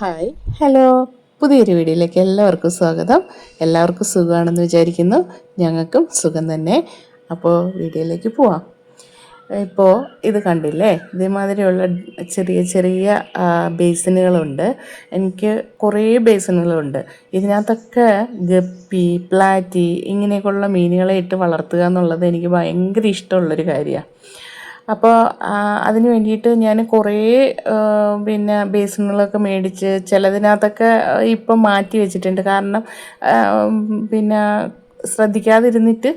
Hi. Hello. പുതിയൊരു വീഡിയോയിലേക്ക് എല്ലാവർക്കും സ്വാഗതം. എല്ലാവർക്കും സുഖമാണെന്ന് വിചാരിക്കുന്നു. ഞങ്ങൾക്കും സുഖം തന്നെ. അപ്പോൾ വീഡിയോയിലേക്ക് പോവാം. ഇപ്പോൾ ഇത് കണ്ടില്ലേ? ഇതേമാതിരിയുള്ള ചെറിയ ചെറിയ ബേസിനുകളുണ്ട്. എനിക്ക് കുറേ ബേസിനുകളുണ്ട്. ഇതിനകത്തൊക്കെ ഗപ്പി പ്ലാറ്റി ഇങ്ങനെയൊക്കെയുള്ള മീനുകളെ ഇട്ട് വളർത്തുക എന്നുള്ളത് എനിക്ക് ഭയങ്കര ഇഷ്ടമുള്ളൊരു കാര്യമാണ്. അപ്പോൾ അതിന് വേണ്ടിയിട്ട് ഞാൻ കുറേ പിന്നെ ബേസിനുകളൊക്കെ മേടിച്ച് ചിലതിനകത്തൊക്കെ ഇപ്പം മാറ്റി വെച്ചിട്ടുണ്ട്. കാരണം പിന്നെ ശ്രദ്ധിക്കാതിരുന്നിട്ട്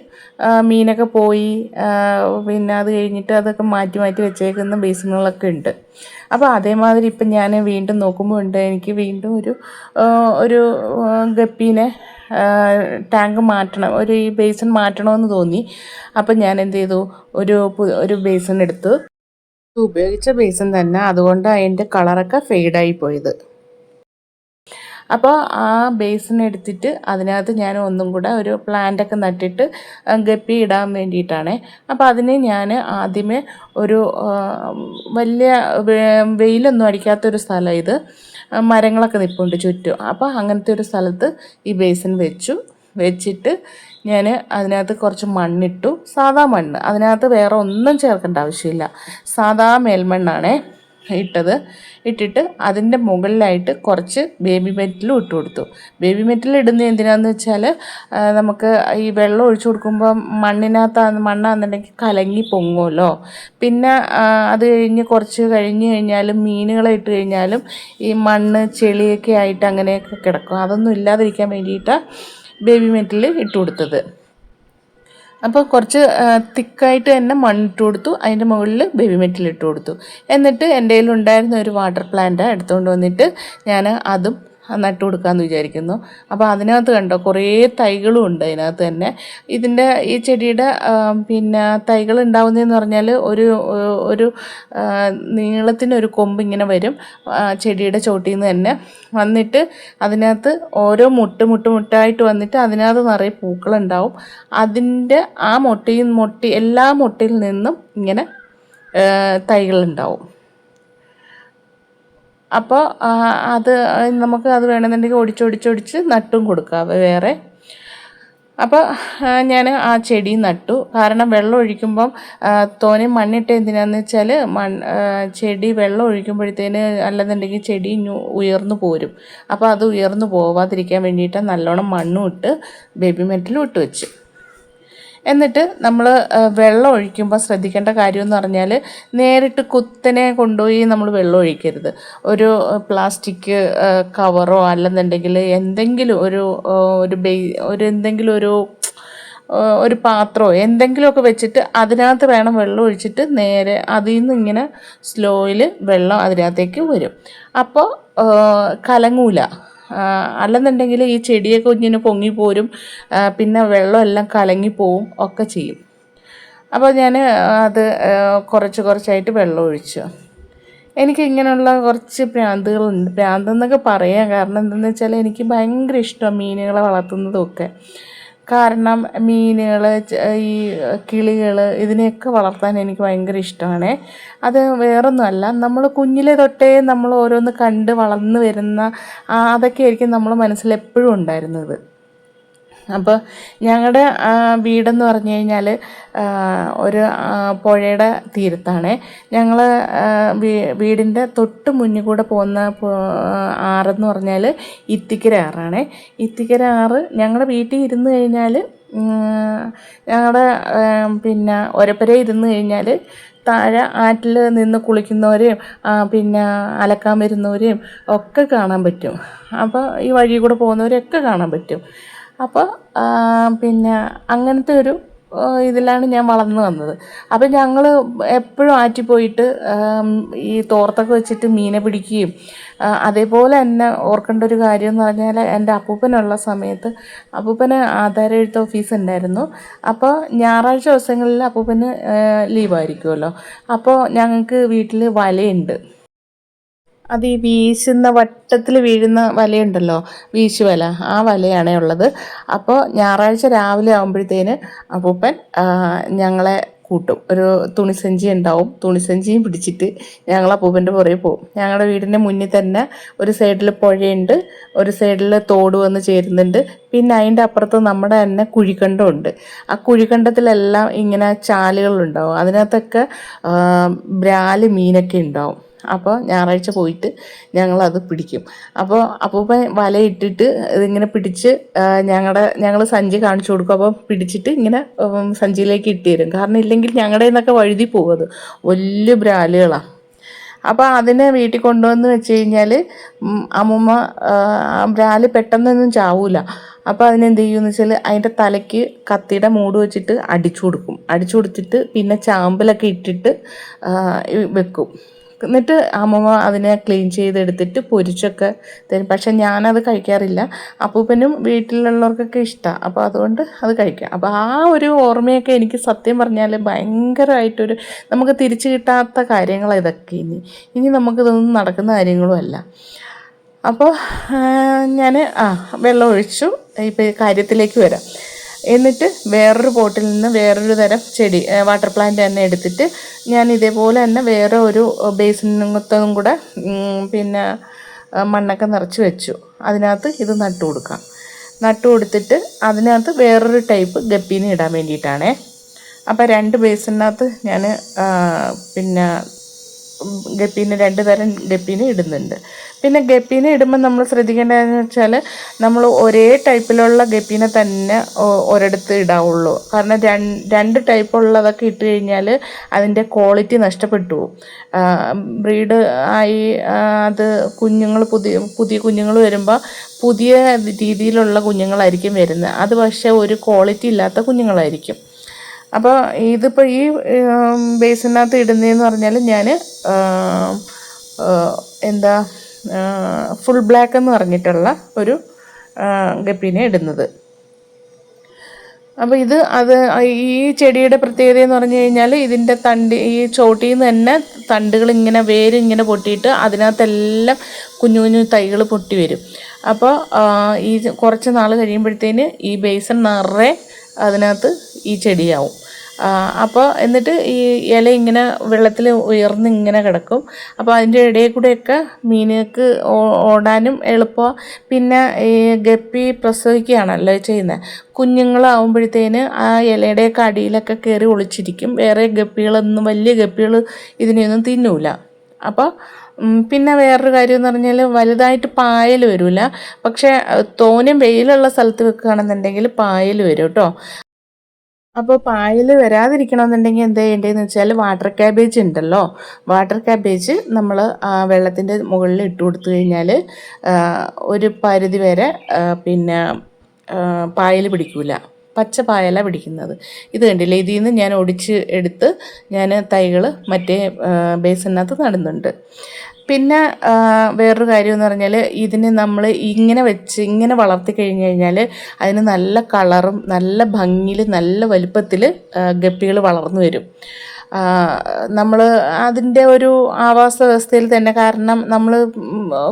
മീനൊക്കെ പോയി പിന്നെ അത് കഴിഞ്ഞിട്ട് അതൊക്കെ മാറ്റി മാറ്റി വെച്ചേക്കുന്ന ബേസിനുകളൊക്കെ ഉണ്ട്. അപ്പോൾ അതേമാതിരി ഇപ്പം ഞാൻ വീണ്ടും നോക്കുമ്പോൾ ഉണ്ട് എനിക്ക് വീണ്ടും ഒരു ഒരു ഗപ്പീനെ ടാങ്ക് മാറ്റണം ഒരു ഈ ബേസൺ മാറ്റണമെന്ന് തോന്നി. അപ്പം ഞാൻ എന്ത് ചെയ്തു ഒരു ഒരു ബേസൺ എടുത്തു ഉപയോഗിച്ച ബേസൺ തന്നെ അതുകൊണ്ട് അതിന്റെ കളറൊക്കെ ഫെയ്ഡായി പോയത്. അപ്പോൾ ആ ബേസിനെടുത്തിട്ട് അതിനകത്ത് ഞാൻ ഒന്നും കൂടെ ഒരു പ്ലാന്റൊക്കെ നട്ടിട്ട് ഗപ്പി ഇടാൻ വേണ്ടിയിട്ടാണ്. അപ്പോൾ അതിന് ഞാൻ ആദ്യമേ ഒരു വലിയ വെയിലൊന്നും അടിക്കാത്തൊരു സ്ഥലം ഇത് മരങ്ങളൊക്കെ നിൽപ്പുണ്ട് ചുറ്റും. അപ്പോൾ അങ്ങനത്തെ ഒരു സ്ഥലത്ത് ഈ ബേസിൻ വെച്ചു. വെച്ചിട്ട് ഞാൻ അതിനകത്ത് കുറച്ച് മണ്ണിട്ടു. സാധാ മണ്ണ്. അതിനകത്ത് വേറെ ഒന്നും ചേർക്കേണ്ട ആവശ്യമില്ല. സാധാ മേൽമണ്ണാണേ. ഇട്ടത്. ഇട്ടിട്ട് അതിന്റെ മുകളിലായിട്ട് കുറച്ച് ബേബി മെറ്റലും ഇട്ട് കൊടുത്തു. ബേബി മെറ്റൽ ഇടുന്നത് എന്തിനാന്ന് വെച്ചാൽ നമുക്ക് ഈ വെള്ളം ഒഴിച്ചു കൊടുക്കുമ്പോൾ മണ്ണിനകത്ത് മണ്ണാണെന്നുണ്ടെങ്കിൽ കലങ്ങി പൊങ്ങുമല്ലോ പിന്നെ അത് കഴിഞ്ഞ് കുറച്ച് കഴിഞ്ഞ് കഴിഞ്ഞാലും മീനുകളെ ഇട്ട് കഴിഞ്ഞാലും ഈ മണ്ണ് ചെളിയൊക്കെ ആയിട്ട് അങ്ങനെയൊക്കെ കിടക്കും. അതൊന്നും ഇല്ലാതിരിക്കാൻ വേണ്ടിയിട്ടാണ് ബേബി മെറ്റൽ ഇട്ട് കൊടുത്തത്. അപ്പോൾ കുറച്ച് തിക്കായിട്ട് തന്നെ മണ്ണിട്ട് കൊടുത്തു. അതിന്റെ മുകളിൽ ബേബി മെറ്റൽ ഇട്ട് കൊടുത്തു. എന്നിട്ട് എന്റെ കയ്യിലുണ്ടായിരുന്ന ഒരു വാട്ടർ പ്ലാന്റ് എടുത്തുകൊണ്ട് വന്നിട്ട് ഞാൻ അതും നട്ട് കൊടുക്കാമെന്ന് വിചാരിക്കുന്നു. അപ്പോൾ അതിനകത്ത് കണ്ടോ കുറേ തൈകളും ഉണ്ട് അതിനകത്ത് തന്നെ. ഇതിന്റെ ഈ ചെടിയുടെ പിന്നെ തൈകൾ ഉണ്ടാവുന്നതെന്ന് പറഞ്ഞാൽ ഒരു ഒരു നീളത്തിനൊരു കൊമ്പ് ഇങ്ങനെ വരും ചെടിയുടെ ചോട്ടിൽ നിന്ന് തന്നെ. വന്നിട്ട് അതിനകത്ത് ഓരോ മുട്ട് മുട്ട് മുട്ടായിട്ട് വന്നിട്ട് അതിനകത്ത് നിറയെ പൂക്കളുണ്ടാവും. അതിന്റെ ആ മുട്ടയും മുട്ടി എല്ലാ മുട്ടയിൽ നിന്നും ഇങ്ങനെ തൈകളുണ്ടാവും. അപ്പോൾ അത് നമുക്ക് അത് വേണമെന്നുണ്ടെങ്കിൽ ഒടിച്ചൊടിച്ചൊടിച്ച് നട്ടും കൊടുക്കാം വേറെ. അപ്പോൾ ഞാൻ ആ ചെടി നട്ടു. കാരണം വെള്ളം ഒഴിക്കുമ്പം തോനെ മണ്ണിട്ട് എന്തിനാന്ന് വെച്ചാൽ മൺ ചെടി വെള്ളം ഒഴിക്കുമ്പോഴത്തേന് അല്ലെന്നുണ്ടെങ്കിൽ ചെടി ഉയർന്നു പോരും. അപ്പോൾ അത് ഉയർന്നു പോവാതിരിക്കാൻ വേണ്ടിയിട്ട് നല്ലോണം മണ്ണും ഇട്ട് ബേബി മെറ്റലും ഇട്ട് വെച്ചു. എന്നിട്ട് നമ്മൾ വെള്ളം ഒഴിക്കുമ്പോൾ ശ്രദ്ധിക്കേണ്ട കാര്യം എന്ന് പറഞ്ഞാൽ നേരിട്ട് കുത്തനെ കൊണ്ടുപോയി നമ്മൾ വെള്ളം ഒഴിക്കരുത്. ഒരു പ്ലാസ്റ്റിക് കവറോ അല്ലെന്നുണ്ടെങ്കിൽ എന്തെങ്കിലും ഒരു ഒരു ബെയ് ഒരു എന്തെങ്കിലും ഒരു ഒരു പാത്രമോ എന്തെങ്കിലുമൊക്കെ വെച്ചിട്ട് അതിനകത്ത് വേണം വെള്ളം ഒഴിച്ചിട്ട് നേരെ അതിൽ നിന്ന് ഇങ്ങനെ സ്ലോയിൽ വെള്ളം അതിനകത്തേക്ക് വരും. അപ്പോൾ കലങ്ങൂല. അല്ലെന്നുണ്ടെങ്കിൽ ഈ ചെടിയൊക്കെ കുഞ്ഞിന് പൊങ്ങിപ്പോരും പോരും പിന്നെ വെള്ളമെല്ലാം കലങ്ങിപ്പോവും ഒക്കെ ചെയ്യും. അപ്പോൾ ഞാൻ അത് കുറച്ച് കുറച്ചായിട്ട് വെള്ളം ഒഴിച്ചു. എനിക്ക് ഇങ്ങനെയുള്ള കുറച്ച് പ്രാന്തുകളുണ്ട്. പ്രാന്തെന്നൊക്കെ പറയാം കാരണം എന്തെന്ന് വെച്ചാൽ എനിക്ക് ഭയങ്കര ഇഷ്ടമാണ് മീനുകളെ വളർത്തുന്നതും ഒക്കെ കാരണം മീനുകൾ ഈ കിളികൾ ഇതിനെയൊക്കെ വളർത്താൻ എനിക്ക് ഭയങ്കര ഇഷ്ടമാണ്. അത് വേറൊന്നുമല്ല നമ്മൾ കുഞ്ഞിലെ തൊട്ടേ നമ്മൾ ഓരോന്ന് കണ്ട് വളർന്നു വരുന്ന അതൊക്കെ ആയിരിക്കും നമ്മൾ മനസ്സിൽ എപ്പോഴും ഉണ്ടായിരുന്നത്. അപ്പോൾ ഞങ്ങളുടെ വീടെന്ന് പറഞ്ഞു കഴിഞ്ഞാൽ ഒരു പുഴയുടെ തീരത്താണ്. ഞങ്ങൾ വീടിന്റെ തൊട്ട് മുന്നിൽ കൂടെ പോകുന്ന ആറെന്ന് പറഞ്ഞാൽ ഇത്തിക്കര ആറാണ്. ഇത്തിക്കര ആറ് ഞങ്ങളുടെ വീട്ടിൽ ഇരുന്ന് കഴിഞ്ഞാൽ ഞങ്ങളുടെ പിന്നെ ഒരപ്പരെ ഇരുന്ന് കഴിഞ്ഞാൽ താഴെ ആറ്റിൽ നിന്ന് കുളിക്കുന്നവരെയും പിന്നെ അലക്കാൻ വരുന്നവരെയും ഒക്കെ കാണാൻ പറ്റും. അപ്പോൾ ഈ വഴി കൂടെ പോകുന്നവരെയൊക്കെ കാണാൻ പറ്റും. അപ്പോൾ പിന്നെ അങ്ങനത്തെ ഒരു ഇതിലാണ് ഞാൻ വളർന്നു വന്നത്. അപ്പം ഞങ്ങൾ എപ്പോഴും ആറ്റി പോയിട്ട് ഈ തോർത്തൊക്കെ വെച്ചിട്ട് മീനെ പിടിക്കുകയും അതേപോലെ തന്നെ ഓർക്കേണ്ട ഒരു കാര്യം എന്ന് പറഞ്ഞാൽ എന്റെ അപ്പൂപ്പനുള്ള സമയത്ത് അപ്പൂപ്പന് ആധാര എഴുത്ത് ഓഫീസ് ഉണ്ടായിരുന്നു. അപ്പോൾ ഞായറാഴ്ച ദിവസങ്ങളിൽ അപ്പൂപ്പന് ലീവായിരിക്കുമല്ലോ. അപ്പോൾ ഞങ്ങൾക്ക് വീട്ടിൽ വലയുണ്ട്. അത് ഈ വീശുന്ന വട്ടത്തിൽ വീഴുന്ന വലയുണ്ടല്ലോ വീശുവല ആ വലയാണേ ഉള്ളത്. അപ്പോൾ ഞായറാഴ്ച രാവിലെ ആകുമ്പോഴത്തേന് അപ്പൂപ്പൻ ഞങ്ങളെ കൂട്ടും. ഒരു തുണിസഞ്ചി ഉണ്ടാവും. തുണിസഞ്ചിയും പിടിച്ചിട്ട് ഞങ്ങൾ അപ്പൂപ്പന്റെ പുറകെ പോകും. ഞങ്ങളുടെ വീടിന്റെ മുന്നിൽ തന്നെ ഒരു സൈഡിൽ പുഴയുണ്ട് ഒരു സൈഡിൽ തോട് വന്ന് ചേരുന്നുണ്ട്. പിന്നെ അതിന്റെ അപ്പുറത്ത് നമ്മുടെ തന്നെ കുഴിക്കണ്ടമുണ്ട്. ആ കുഴിക്കണ്ടത്തിലെല്ലാം ഇങ്ങനെ ചാലുകളുണ്ടാവും. അതിനകത്തൊക്കെ ബ്രാൽ മീനൊക്കെ ഉണ്ടാവും. അപ്പോൾ ഞായറാഴ്ച പോയിട്ട് ഞങ്ങളത് പിടിക്കും. അപ്പോൾ അപ്പൂപ്പൻ വലയിട്ടിട്ട് ഇതിങ്ങനെ പിടിച്ച് ഞങ്ങളുടെ ഞങ്ങൾ സഞ്ചി കാണിച്ചു കൊടുക്കും. അപ്പോൾ പിടിച്ചിട്ട് ഇങ്ങനെ സഞ്ചിയിലേക്ക് ഇട്ട് തരും കാരണം ഇല്ലെങ്കിൽ ഞങ്ങളുടെ നിന്നൊക്കെ വഴുതി പോകും അത്. വലിയ ബ്രാലുകളാണ് അപ്പോൾ അതിനെ വീട്ടിൽ കൊണ്ടുവന്ന് വെച്ച് കഴിഞ്ഞാൽ അമ്മൂമ്മ ബ്രാൽ പെട്ടെന്നൊന്നും ചാവൂല. അപ്പോൾ അതിനെന്ത് ചെയ്യുമെന്ന് വെച്ചാൽ അതിന്റെ തലയ്ക്ക് കത്തിയുടെ മൂട് വെച്ചിട്ട് അടിച്ചു കൊടുക്കും. അടിച്ചു കൊടുത്തിട്ട് പിന്നെ ചാമ്പലൊക്കെ ഇട്ടിട്ട് വെക്കും. എന്നിട്ട് അമ്മമ്മ അതിനെ ക്ലീൻ ചെയ്തെടുത്തിട്ട് പൊരിച്ചൊക്കെ തരും. പക്ഷെ ഞാനത് കഴിക്കാറില്ല. അപ്പൂപ്പനും വീട്ടിലുള്ളവർക്കൊക്കെ ഇഷ്ടമാണ് അപ്പോൾ അതുകൊണ്ട് അത് കഴിക്കാം. അപ്പോൾ ആ ഒരു ഓർമ്മയൊക്കെ എനിക്ക് സത്യം പറഞ്ഞാൽ ഭയങ്കരമായിട്ടൊരു നമുക്ക് തിരിച്ചു കിട്ടാത്ത കാര്യങ്ങൾ ഇതൊക്കെ ഇനി. ഇനി നമുക്കിതൊന്നും നടക്കുന്ന കാര്യങ്ങളുമല്ല. അപ്പോൾ ഞാൻ ആ വെള്ളം ഒഴിച്ചു. ഇപ്പോൾ കാര്യത്തിലേക്ക് വരാം. എന്നിട്ട് വേറൊരു പോട്ടിൽ നിന്ന് വേറൊരു തരം ചെടി വാട്ടർ പ്ലാന്റ് തന്നെ എടുത്തിട്ട് ഞാൻ ഇതേപോലെ തന്നെ വേറെ ഒരു ബേസിനകത്തും കൂടെ പിന്നെ മണ്ണൊക്കെ നിറച്ച് വെച്ചു. അതിനകത്ത് ഇത് നട്ടു കൊടുക്കാം. നട്ടു കൊടുത്തിട്ട് അതിനകത്ത് വേറൊരു ടൈപ്പ് ഗപ്പീനെ ഇടാൻ വേണ്ടിയിട്ടാണേ. അപ്പോൾ രണ്ട് ബേസിനകത്ത് ഞാൻ പിന്നെ ഗപ്പീനെ രണ്ട് തരം ഗപ്പീനെ ഇടുന്നുണ്ട്. പിന്നെ ഗപ്പീനെ ഇടുമ്പോൾ നമ്മൾ ശ്രദ്ധിക്കേണ്ടതെന്ന് വെച്ചാൽ നമ്മൾ ഒരേ ടൈപ്പിലുള്ള ഗപ്പീനെ തന്നെ ഒരിടത്ത് ഇടാവുള്ളൂ. കാരണം രണ്ട് ടൈപ്പുള്ളതൊക്കെ ഇട്ട് കഴിഞ്ഞാൽ അതിന്റെ ക്വാളിറ്റി നഷ്ടപ്പെട്ടു ബ്രീഡ് ആയി അത് കുഞ്ഞുങ്ങൾ പുതിയ പുതിയ കുഞ്ഞുങ്ങൾ വരുമ്പോൾ പുതിയ രീതിയിലുള്ള കുഞ്ഞുങ്ങളായിരിക്കും വരുന്നത്. അത് പക്ഷേ ഒരു ക്വാളിറ്റി ഇല്ലാത്ത കുഞ്ഞുങ്ങളായിരിക്കും. അപ്പോൾ ഇതിപ്പോൾ ഈ ബേസിനകത്ത് ഇടുന്നതെന്ന് പറഞ്ഞാൽ ഞാൻ എന്താ ഫുൾ ബ്ലാക്ക് എന്ന് പറഞ്ഞിട്ടുള്ള ഒരു ഗപ്പിനെ ഇടുന്നത്. അപ്പോൾ ഇത് അത് ഈ ചെടിയുടെ പ്രത്യേകത എന്ന് പറഞ്ഞു കഴിഞ്ഞാൽ ഇതിന്റെ തണ്ട് ഈ ചോട്ടിൽ നിന്ന് തന്നെ തണ്ടുകൾ ഇങ്ങനെ വേര് ഇങ്ങനെ പൊട്ടിയിട്ട് അതിനകത്തെല്ലാം കുഞ്ഞു കുഞ്ഞു തൈകൾ പൊട്ടി വരും. അപ്പോൾ ഈ കുറച്ച് നാൾ കഴിയുമ്പോഴത്തേന് ഈ ബേസൺ നിറയെ അതിനകത്ത് ഈ ചെടിയാവും. അപ്പോൾ എന്നിട്ട് ഈ ഇല ഇങ്ങനെ വെള്ളത്തിൽ ഉയർന്ന് ഇങ്ങനെ കിടക്കും. അപ്പോൾ അതിന്റെ ഇടയിൽ കൂടെയൊക്കെ മീനുകൾക്ക് ഓടാനും എളുപ്പമാണ് പിന്നെ ഈ ഗപ്പി പ്രസവിക്കുകയാണല്ലോ ചെയ്യുന്നത് കുഞ്ഞുങ്ങളാവുമ്പോഴത്തേന് ആ ഇലയുടെയൊക്കെ അടിയിലൊക്കെ കയറി ഒളിച്ചിരിക്കും. വേറെ ഗപ്പികളൊന്നും വലിയ ഗപ്പികൾ ഇതിനെയൊന്നും തിന്നൂല. അപ്പോൾ പിന്നെ വേറൊരു കാര്യം എന്ന് പറഞ്ഞാൽ വലുതായിട്ട് പായൽ വരില്ല പക്ഷേ തോനും വെയിലുള്ള സ്ഥലത്ത് വെക്കുകയാണെന്നുണ്ടെങ്കിൽ പായൽ വരും കേട്ടോ. അപ്പോൾ പായൽ വരാതിരിക്കണമെന്നുണ്ടെങ്കിൽ എന്താ ചെയ്യേണ്ടതെന്ന് വെച്ചാൽ വാട്ടർ ക്യാബേജ് ഉണ്ടല്ലോ. വാട്ടർ ക്യാബേജ് നമ്മൾ വെള്ളത്തിന്റെ മുകളിൽ ഇട്ട് കൊടുത്തു കഴിഞ്ഞാൽ ഒരു പരിധി വരെ പിന്നെ പായൽ പിടിക്കൂല. പച്ച പായല പിടിക്കുന്നത്. ഇത് കണ്ടില്ലേ? ഇതിൽ നിന്ന് ഞാൻ ഒടിച്ച് എടുത്ത് ഞാൻ തൈകൾ മറ്റേ ബേസിനകത്ത് നടുന്നുണ്ട്. പിന്നെ വേറൊരു കാര്യം എന്ന് പറഞ്ഞാൽ ഇതിന് നമ്മൾ ഇങ്ങനെ വെച്ച് ഇങ്ങനെ വളർത്തി കഴിഞ്ഞ് കഴിഞ്ഞാൽ അതിന് നല്ല കളറും നല്ല ഭംഗിയിൽ നല്ല വലുപ്പത്തിൽ ഗപ്പികൾ വളർന്നു വരും. നമ്മൾ അതിന്റെ ഒരു ആവാസ വ്യവസ്ഥയിൽ തന്നെ കാരണം നമ്മൾ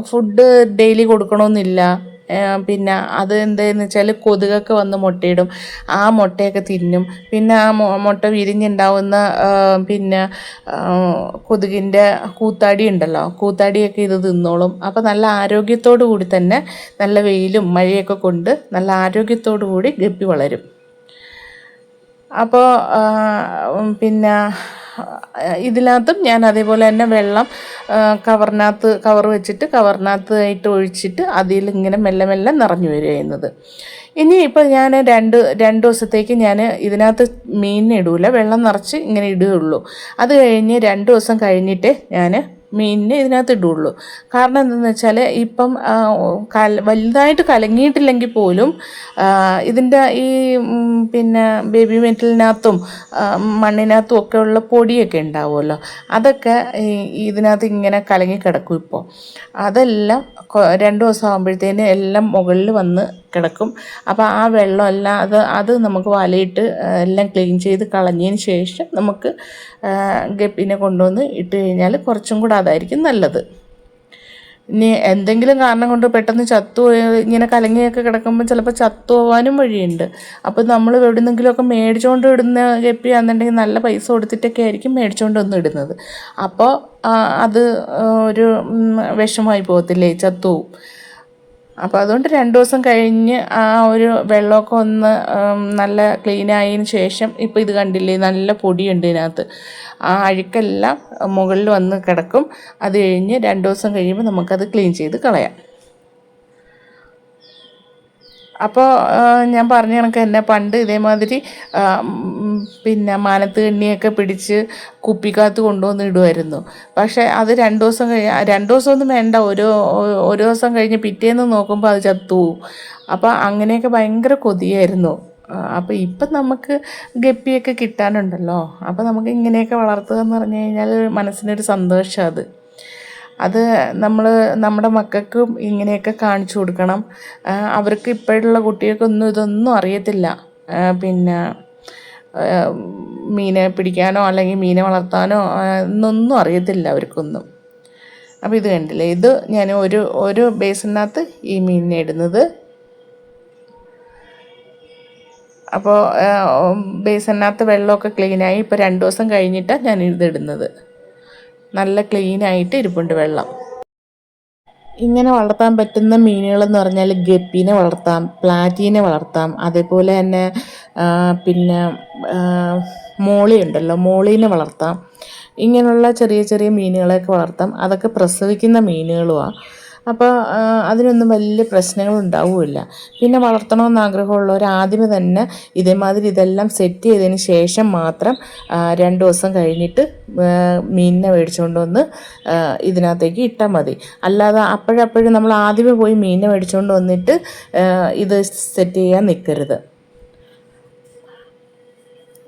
ഫുഡ് ഡെയിലി കൊടുക്കണമെന്നില്ല പിന്നെ അത് എന്താണെന്ന് വെച്ചാൽ കൊതുകൊക്കെ വന്ന് മുട്ടയിടും. ആ മുട്ടയൊക്കെ തിന്നും. പിന്നെ ആ മുട്ട വിരിഞ്ഞുണ്ടാവുന്ന പിന്നെ കൊതുകിന്റെ കൂത്താടി ഉണ്ടല്ലോ? കൂത്താടിയൊക്കെ ഇത് തിന്നോളും. അപ്പോൾ നല്ല ആരോഗ്യത്തോടു കൂടി തന്നെ നല്ല വെയിലും മഴയൊക്കെ കൊണ്ട് നല്ല ആരോഗ്യത്തോടു കൂടി ഗപ്പി വളരും. അപ്പോൾ പിന്നെ ഇതിനകത്തും ഞാൻ അതേപോലെ തന്നെ വെള്ളം കവറിനകത്ത് കവർ വെച്ചിട്ട് കവറിനകത്ത് ആയിട്ട് ഒഴിച്ചിട്ട് അതിൽ ഇങ്ങനെ മെല്ലെ മെല്ലെ നിറഞ്ഞു വരിക ചെയ്യുന്നത് ഇനി ഇപ്പോൾ ഞാൻ രണ്ട് രണ്ട് ദിവസത്തേക്ക് ഞാൻ ഇതിനകത്ത് മീനിനെ ഇടൂല. വെള്ളം നിറച്ച് ഇങ്ങനെ ഇടുകയുള്ളൂ. അത് കഴിഞ്ഞ് രണ്ട് ദിവസം കഴിഞ്ഞിട്ട് ഞാൻ മീനിനെ ഇതിനകത്ത് ഇടുള്ളൂ. കാരണം എന്തെന്ന് വെച്ചാൽ ഇപ്പം കല വലുതായിട്ട് കലങ്ങിയിട്ടില്ലെങ്കിൽ പോലും ഇതിന്റെ ഈ പിന്നെ ബേബി മെറ്റലിനകത്തും മണ്ണിനകത്തും ഒക്കെ ഉള്ള പൊടിയൊക്കെ ഉണ്ടാവുമല്ലോ. അതൊക്കെ ഇതിനകത്ത് ഇങ്ങനെ കലങ്ങി കിടക്കും ഇപ്പോൾ അതെല്ലാം രണ്ട് ദിവസം ആകുമ്പോഴത്തേന് എല്ലാം മുകളിൽ വന്ന് കിടക്കും. അപ്പോൾ ആ വെള്ളമെല്ലാം അത് അത് നമുക്ക് വലയിട്ട് എല്ലാം ക്ലീൻ ചെയ്ത് കളഞ്ഞതിന് ശേഷം നമുക്ക് ഗപ്പിനെ കൊണ്ടുവന്ന് ഇട്ട് കഴിഞ്ഞാൽ കുറച്ചും കൂടെ അതായിരിക്കും നല്ലത്. ഇനി എന്തെങ്കിലും കാരണം കൊണ്ട് പെട്ടെന്ന് ചത്തു ഇങ്ങനെ കലങ്ങിയൊക്കെ കിടക്കുമ്പോൾ ചിലപ്പോൾ ചത്തു പോകാനും വഴിയുണ്ട്. അപ്പോൾ നമ്മൾ എവിടെന്നെങ്കിലുമൊക്കെ മേടിച്ചുകൊണ്ട് ഇടുന്ന ഗപ്പിയാണെന്നുണ്ടെങ്കിൽ നല്ല പൈസ കൊടുത്തിട്ടൊക്കെ ആയിരിക്കും മേടിച്ചുകൊണ്ട് വന്ന് ഇടുന്നത്. അപ്പോൾ അത് ഒരു വിഷമായി പോകത്തില്ലേ? ചത്തു പോവും. അപ്പോൾ അതുകൊണ്ട് രണ്ട് ദിവസം കഴിഞ്ഞ് ആ ഒരു വെള്ളമൊക്കെ ഒന്ന് നല്ല ക്ലീൻ ആയതിന് ശേഷം ഇപ്പോൾ ഇത് കണ്ടില്ലേ നല്ല പൊടിയുണ്ട് ഇതിനകത്ത്. ആ അഴുക്കെല്ലാം മുകളിൽ വന്ന് കിടക്കും. അത് കഴിഞ്ഞ് രണ്ട് ദിവസം കഴിയുമ്പോൾ നമുക്കത് ക്ലീൻ ചെയ്ത് കളയാം. അപ്പോൾ ഞാൻ പറഞ്ഞ കണക്ക് എന്നെ പണ്ട് ഇതേമാതിരി പിന്നെ മാനത്ത് കണ്ണിയൊക്കെ പിടിച്ച് കുപ്പിക്കകത്ത് കൊണ്ടുവന്ന് ഇടുമായിരുന്നു പക്ഷേ അത് രണ്ട് ദിവസം കഴിഞ്ഞ് രണ്ട് ദിവസമൊന്നും വേണ്ട. ഒരു ഒരു ദിവസം കഴിഞ്ഞ് പിറ്റേന്ന് നോക്കുമ്പോൾ അത് ചത്തുപോകും അപ്പോൾ അങ്ങനെയൊക്കെ ഭയങ്കര കൊതിയായിരുന്നു. അപ്പോൾ ഇപ്പം നമുക്ക് ഗപ്പിയൊക്കെ കിട്ടാനുണ്ടല്ലോ. അപ്പോൾ നമുക്ക് ഇങ്ങനെയൊക്കെ വളർത്തുക എന്ന് പറഞ്ഞു കഴിഞ്ഞാൽ മനസ്സിനൊരു സന്തോഷം അത്. അത് നമ്മൾ നമ്മുടെ മക്കൾക്കും ഇങ്ങനെയൊക്കെ കാണിച്ചു കൊടുക്കണം. അവർക്ക് ഇപ്പോഴുള്ള കുട്ടികൾക്കൊന്നും ഇതൊന്നും അറിയത്തില്ല. പിന്നെ മീനെ പിടിക്കാനോ അല്ലെങ്കിൽ മീനെ വളർത്താനോ എന്നൊന്നും അറിയത്തില്ല അവർക്കൊന്നും. അപ്പോൾ ഇത് കണ്ടില്ലേ? ഇത് ഞാൻ ഒരു ഒരു ബേസിനകത്ത് ഈ മീനിനെ ഇടുന്നത്. അപ്പോൾ ബേസിനകത്ത് വെള്ളമൊക്കെ ക്ലീനായി ഇപ്പോൾ രണ്ട് ദിവസം കഴിഞ്ഞിട്ടാണ് ഞാൻ ഇതിടുന്നത് നല്ല ക്ലീൻ ആയിട്ട് ഇരിപ്പുണ്ട് വെള്ളം. ഇങ്ങനെ വളർത്താൻ പറ്റുന്ന മീനുകളെന്ന് പറഞ്ഞാൽ ഗപ്പീനെ വളർത്താം പ്ലാറ്റീനെ വളർത്താം അതേപോലെ തന്നെ പിന്നെ മോളി ഉണ്ടല്ലോ മോളീനെ വളർത്താം. ഇങ്ങനെയുള്ള ചെറിയ ചെറിയ മീനുകളെയൊക്കെ വളർത്താം. അതൊക്കെ പ്രസവിക്കുന്ന മീനുകളുമാണ് അപ്പോൾ അതിനൊന്നും വലിയ പ്രശ്നങ്ങൾ ഉണ്ടാവില്ല പിന്നെ വളർത്തണമെന്ന് ആഗ്രഹമുള്ളവർ ആദ്യമേ തന്നെ ഇതേമാതിരി ഇതെല്ലാം സെറ്റ് ചെയ്തതിന് ശേഷം മാത്രം രണ്ട് ദിവസം കഴിഞ്ഞിട്ട് മീനിനെ മേടിച്ചുകൊണ്ട് വന്ന് ഇതിനകത്തേക്ക് ഇട്ടാൽ മതി. അല്ലാതെ അപ്പോഴപ്പോഴും നമ്മൾ ആദ്യമേ പോയി മീനിനെ മേടിച്ചുകൊണ്ട് വന്നിട്ട് ഇത് സെറ്റ് ചെയ്യാൻ നിൽക്കരുത്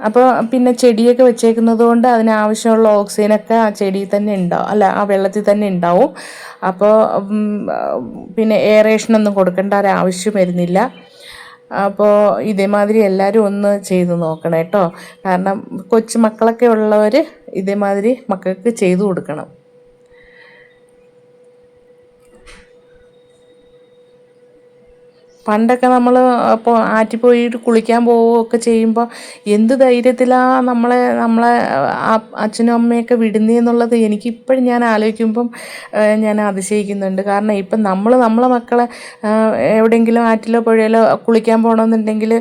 അപ്പോൾ പിന്നെ ചെടിയൊക്കെ വെച്ചേക്കുന്നത് കൊണ്ട് അതിനാവശ്യമുള്ള ഓക്സിജനൊക്കെ ആ ചെടിയിൽ തന്നെ ഉണ്ടാവും അല്ല ആ വെള്ളത്തിൽ തന്നെ ഉണ്ടാവും. അപ്പോൾ പിന്നെ എയറേഷനൊന്നും കൊടുക്കേണ്ട ഒരു ആവശ്യം വരുന്നില്ല. അപ്പോൾ ഇതേമാതിരി എല്ലാവരും ഒന്ന് ചെയ്ത് നോക്കണം കേട്ടോ. കാരണം കൊച്ചു മക്കളൊക്കെ ഉള്ളവർ ഇതേമാതിരി മക്കൾക്ക് ചെയ്തു കൊടുക്കണം. പണ്ടൊക്കെ നമ്മൾ അപ്പോൾ ആറ്റിൽ പോയിട്ട് കുളിക്കാൻ പോവുകയൊക്കെ ചെയ്യുമ്പോൾ എന്ത് ധൈര്യത്തിലാണ് നമ്മളെ നമ്മളെ അച്ഛനും അമ്മയൊക്കെ വിടുന്നതെന്നുള്ളത് എനിക്ക് എനിക്കിപ്പോഴും ഞാൻ ആലോചിക്കുമ്പം ഞാൻ അതിശയിക്കുന്നുണ്ട്. കാരണം ഇപ്പം നമ്മൾ നമ്മളെ മക്കളെ എവിടെയെങ്കിലും ആറ്റിലോ പുഴയിലോ കുളിക്കാൻ പോകണമെന്നുണ്ടെങ്കിൽ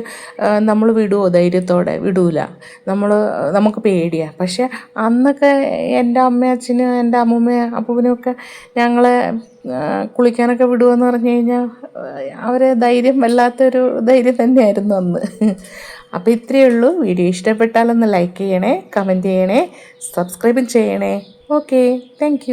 നമ്മൾ വിടുമോ ധൈര്യത്തോടെ? വിടൂല. നമ്മൾ നമുക്ക് പേടിയാണ് പക്ഷേ അന്നൊക്കെ എന്റെ അമ്മ അച്ഛനും എന്റെ അമ്മൂമ്മയും അപ്പൂവിനും ഒക്കെ ഞങ്ങളെ കുളിക്കാനൊക്കെ വിടുമെന്ന് പറഞ്ഞു കഴിഞ്ഞാൽ അവരെ ധൈര്യം വല്ലാത്തൊരു ധൈര്യം തന്നെയായിരുന്നു അന്ന്. അപ്പോൾ ഇത്രയേ ഉള്ളൂ. വീഡിയോ ഇഷ്ടപ്പെട്ടാലൊന്ന് ലൈക്ക് ചെയ്യണേ കമന്റ് ചെയ്യണേ സബ്സ്ക്രൈബും ചെയ്യണേ. Okay thank